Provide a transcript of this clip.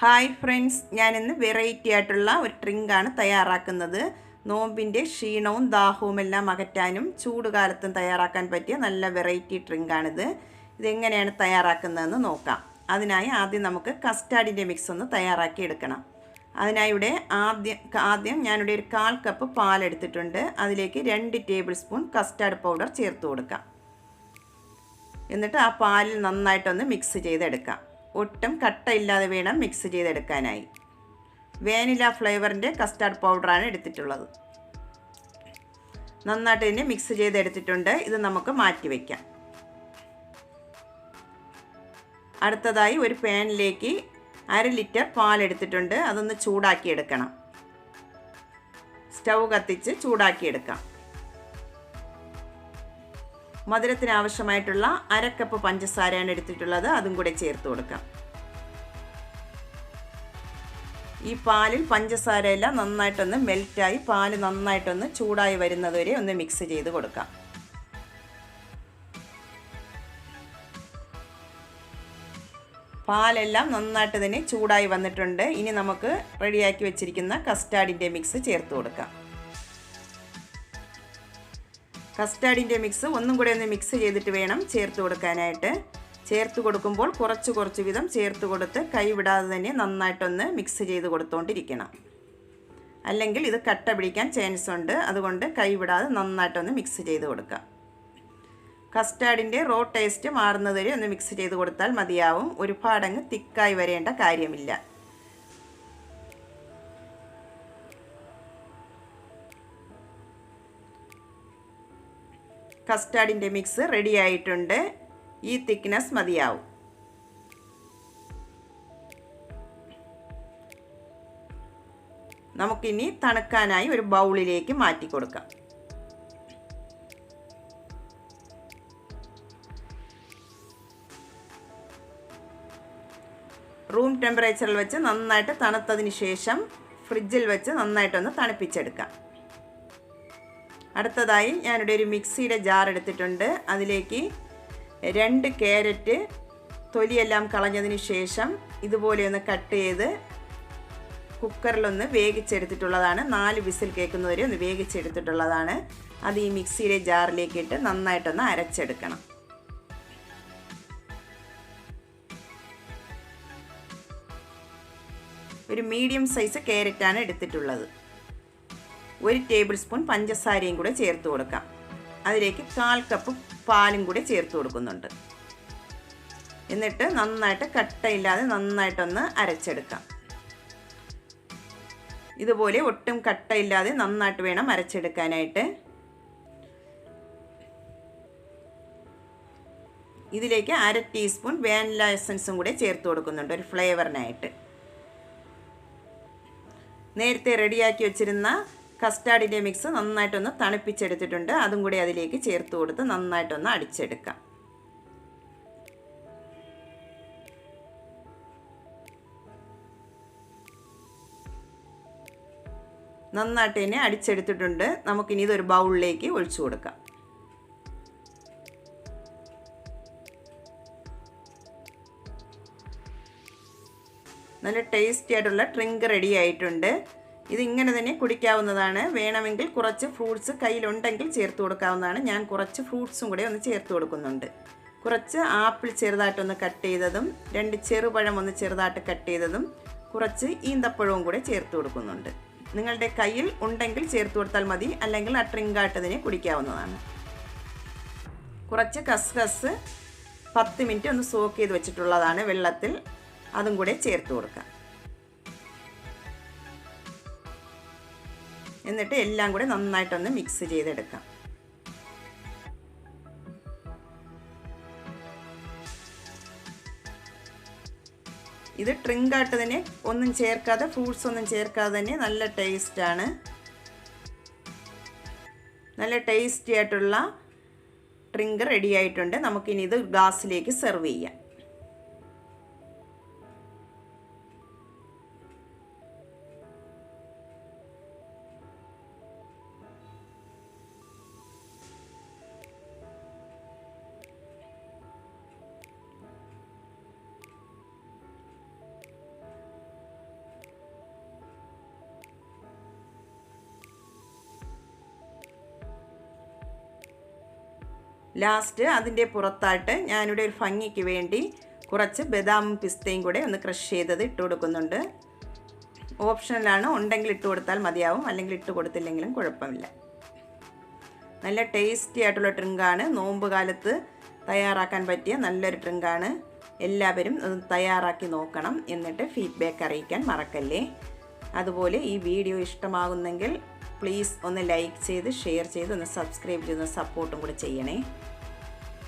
Hi friends ഞാനിന്ന് variety ആയിട്ടുള്ള ഒരു ഡ്രിങ്കാണ് തയ്യാറാക്കുന്നത്. നോമ്പിന്റെ ക്ഷീണവും ദാഹവും എല്ലാം അകറ്റാനും ചൂടുകാലത്തും തയ്യാറാക്കാൻ പറ്റിയ നല്ല വെറൈറ്റി ഡ്രിങ്കാണിത് ഇതെങ്ങനെയാണ് തയ്യാറാക്കുന്നതെന്ന് നോക്കാം. അതിനായി ആദ്യം നമുക്ക് കസ്റ്റാർഡിന്റെ മിക്സ് ഒന്ന് തയ്യാറാക്കി എടുക്കണം. അതിനായി ഇവിടെ ആദ്യം ആദ്യം ഞാനിവിടെ ഒരു കാൽ കപ്പ് പാലെടുത്തിട്ടുണ്ട് അതിലേക്ക് രണ്ട് ടേബിൾ സ്പൂൺ കസ്റ്റാർഡ് പൗഡർ ചേർത്ത് കൊടുക്കാം. എന്നിട്ട് ആ പാലിൽ നന്നായിട്ടൊന്ന് മിക്സ് ചെയ്തെടുക്കാം. ഒട്ടും കട്ടയില്ലാതെ വേണം മിക്സ് ചെയ്തെടുക്കാനായി. വാനില ഫ്ലേവറിന്റെ കസ്റ്റാർഡ് പൗഡറാണ് എടുത്തിട്ടുള്ളത്. നന്നായിട്ട് ഇതിനെ മിക്സ് ചെയ്തെടുത്തിട്ടുണ്ട്. ഇത് നമുക്ക് മാറ്റി വയ്ക്കാം അടുത്തതായി ഒരു പാനിലേക്ക് അര ലിറ്റർ പാലെടുത്തിട്ടുണ്ട് അതൊന്ന് ചൂടാക്കി എടുക്കണം സ്റ്റൗ കത്തിച്ച് ചൂടാക്കി എടുക്കാം മധുരത്തിന് ആവശ്യമായിട്ടുള്ള അരക്കപ്പ് പഞ്ചസാരയാണ് എടുത്തിട്ടുള്ളത്. അതും കൂടെ ചേർത്ത് കൊടുക്കാം. ഈ പാലിൽ പഞ്ചസാര എല്ലാം നന്നായിട്ടൊന്ന് മെൽറ്റായി പാൽ നന്നായിട്ടൊന്ന് ചൂടായി വരുന്നതുവരെ ഒന്ന് മിക്സ് ചെയ്ത് കൊടുക്കാം. പാലെല്ലാം നന്നായിട്ട് തന്നെ ചൂടായി വന്നിട്ടുണ്ട്. ഇനി നമുക്ക് റെഡിയാക്കി വെച്ചിരിക്കുന്ന കസ്റ്റാർഡിന്റെ മിക്സ് ചേർത്ത് കൊടുക്കാം. കസ്റ്റാർഡിന്റെ മിക്സ് ഒന്നും കൂടെ ഒന്ന് മിക്സ് ചെയ്തിട്ട് വേണം ചേർത്ത് കൊടുക്കാനായിട്ട്. ചേർത്ത് കൊടുക്കുമ്പോൾ കുറച്ച് കുറച്ച് വിധം ചേർത്ത് കൊടുത്ത് കൈവിടാതെ തന്നെ നന്നായിട്ടൊന്ന് മിക്സ് ചെയ്ത് കൊടുത്തുകൊണ്ടിരിക്കണം അല്ലെങ്കിൽ ഇത് കട്ട പിടിക്കാൻ ചാൻസ് ഉണ്ട്. അതുകൊണ്ട് കൈവിടാതെ നന്നായിട്ടൊന്ന് മിക്സ് ചെയ്ത് കൊടുക്കാം. കസ്റ്റാർഡിന്റെ റോ ടേസ്റ്റ് മാറുന്നതുവരെ ഒന്ന് മിക്സ് ചെയ്ത് കൊടുത്താൽ മതിയാവും. ഒരുപാടങ്ങ് തിക്കായി വരേണ്ട കാര്യമില്ല. കസ്റ്റാർഡിന്റെ മിക്സ് റെഡി ആയിട്ടുണ്ട്. ഈ തിക്നെസ് മതിയാവും. നമുക്കിനി തണുക്കാനായി ഒരു ബൗളിലേക്ക് മാറ്റി കൊടുക്കാം. റൂം ടെമ്പറേച്ചറിൽ വെച്ച് നന്നായിട്ട് തണുത്തതിന് ശേഷം ഫ്രിഡ്ജിൽ വെച്ച് നന്നായിട്ടൊന്ന് തണുപ്പിച്ചെടുക്കാം. അടുത്തതായി ഞാനിവിടെ ഒരു മിക്സിയുടെ ജാർ എടുത്തിട്ടുണ്ട്. അതിലേക്ക് രണ്ട് ക്യാരറ്റ് തൊലിയെല്ലാം കളഞ്ഞതിന് ശേഷം ഇതുപോലെ ഒന്ന് കട്ട് ചെയ്ത് കുക്കറിലൊന്ന് വേവിച്ചെടുത്തിട്ടുള്ളതാണ്. നാല് വിസിൽ കേൾക്കുന്നവരെ ഒന്ന് വേവിച്ചെടുത്തിട്ടുള്ളതാണ്. അത് ഈ മിക്സിയുടെ ജാറിലേക്ക് ഇട്ട് നന്നായിട്ടൊന്ന് അരച്ചെടുക്കണം. ഒരു മീഡിയം സൈസ് ക്യാരറ്റാണ് എടുത്തിട്ടുള്ളത്. ഒരു ടേബിൾ സ്പൂൺ പഞ്ചസാരയും കൂടെ ചേർത്ത് കൊടുക്കാം. അതിലേക്ക് കാൽ കപ്പ് പാലും കൂടെ ചേർത്ത് കൊടുക്കുന്നുണ്ട്. എന്നിട്ട് നന്നായിട്ട് കട്ടയില്ലാതെ നന്നായിട്ടൊന്ന് അരച്ചെടുക്കാം. ഇതുപോലെ ഒട്ടും കട്ടയില്ലാതെ നന്നായിട്ട് വേണം അരച്ചെടുക്കാനായിട്ട്. ഇതിലേക്ക് അര ടീസ്പൂൺ വാനില എസൻസും കൂടെ ചേർത്ത് കൊടുക്കുന്നുണ്ട് ഒരു ഫ്ലേവറിനായിട്ട്. നേരത്തെ റെഡിയാക്കി വെച്ചിരുന്ന കസ്റ്റാർഡിന്റെ മിക്സ് നന്നായിട്ടൊന്ന് തണുപ്പിച്ചെടുത്തിട്ടുണ്ട്. അതും കൂടി അതിലേക്ക് ചേർത്ത് കൊടുത്ത് നന്നായിട്ടൊന്ന് അടിച്ചെടുക്കാം. നന്നായിട്ട് തന്നെ അടിച്ചെടുത്തിട്ടുണ്ട്. നമുക്കിനി ഇതൊരു ബൗളിലേക്ക് ഒഴിച്ചു കൊടുക്കാം. നല്ല ടേസ്റ്റി ആയിട്ടുള്ള ഡ്രിങ്ക് റെഡി ആയിട്ടുണ്ട്. ഇത് ഇങ്ങനെ തന്നെ കുടിക്കാവുന്നതാണ്. വേണമെങ്കിൽ കുറച്ച് ഫ്രൂട്ട്സ് കയ്യിലുണ്ടെങ്കിൽ ചേർത്ത് കൊടുക്കാവുന്നതാണ്. ഞാൻ കുറച്ച് ഫ്രൂട്ട്സും കൂടെ ഒന്ന് ചേർത്ത് കൊടുക്കുന്നുണ്ട്. കുറച്ച് ആപ്പിൾ ചെറുതായിട്ടൊന്ന് കട്ട് ചെയ്തതും രണ്ട് ചെറുപഴം ഒന്ന് ചെറുതായിട്ട് കട്ട് ചെയ്തതും കുറച്ച് ഈന്തപ്പഴവും കൂടെ ചേർത്ത് കൊടുക്കുന്നുണ്ട്. നിങ്ങളുടെ കയ്യിൽ ഉണ്ടെങ്കിൽ ചേർത്ത് കൊടുത്താൽ മതി അല്ലെങ്കിൽ ആ ഡ്രിങ്കായിട്ട് തന്നെ കുടിക്കാവുന്നതാണ്. കുറച്ച് കസ്കസ് പത്ത് മിനിറ്റ് ഒന്ന് സോക്ക് ചെയ്ത് വെച്ചിട്ടുള്ളതാണ് വെള്ളത്തിൽ അതും കൂടെ ചേർത്ത് കൊടുക്കാം എന്നിട്ട് എല്ലാം കൂടെ നന്നായിട്ടൊന്ന് മിക്സ് ചെയ്തെടുക്കാം. ഇത് ഡ്രിങ്കായിട്ട് തന്നെ ഒന്നും ചേർക്കാതെ ഫ്രൂട്ട്സ് ഒന്നും ചേർക്കാതെ തന്നെ നല്ല ടേസ്റ്റാണ് നല്ല ടേസ്റ്റി ആയിട്ടുള്ള ഡ്രിങ്ക് റെഡി ആയിട്ടുണ്ട്. നമുക്കിനി ഇത് ഗ്ലാസ്സിലേക്ക് സെർവ് ചെയ്യാം. ലാസ്റ്റ് അതിന്റെ പുറത്തായിട്ട് ഞാനിവിടെ ഒരു ഭംഗിക്ക് വേണ്ടി കുറച്ച് ബദാമും പിസ്തയും കൂടെ ഒന്ന് ക്രഷ് ചെയ്തത് ഇട്ട് കൊടുക്കുന്നുണ്ട്. ഓപ്ഷനിലാണ് ഉണ്ടെങ്കിൽ ഇട്ട് കൊടുത്താൽ മതിയാവും അല്ലെങ്കിൽ ഇട്ട് കൊടുത്തില്ലെങ്കിലും കുഴപ്പമില്ല. നല്ല ടേസ്റ്റി ആയിട്ടുള്ള ഡ്രിങ്കാണ്. നോമ്പ് കാലത്ത് തയ്യാറാക്കാൻ പറ്റിയ നല്ലൊരു ഡ്രിങ്കാണ്. എല്ലാവരും തയ്യാറാക്കി നോക്കണം എന്നിട്ട് ഫീഡ്ബാക്ക് അറിയിക്കാൻ മറക്കല്ലേ? അതുപോലെ ഈ വീഡിയോ ഇഷ്ടമാകുന്നെങ്കിൽ പ്ലീസ് ഒന്ന് ലൈക്ക് ചെയ്ത് ഷെയർ ചെയ്ത് ഒന്ന് സബ്സ്ക്രൈബ് ചെയ്ത് സപ്പോർട്ടും കൂടെ ചെയ്യണേ.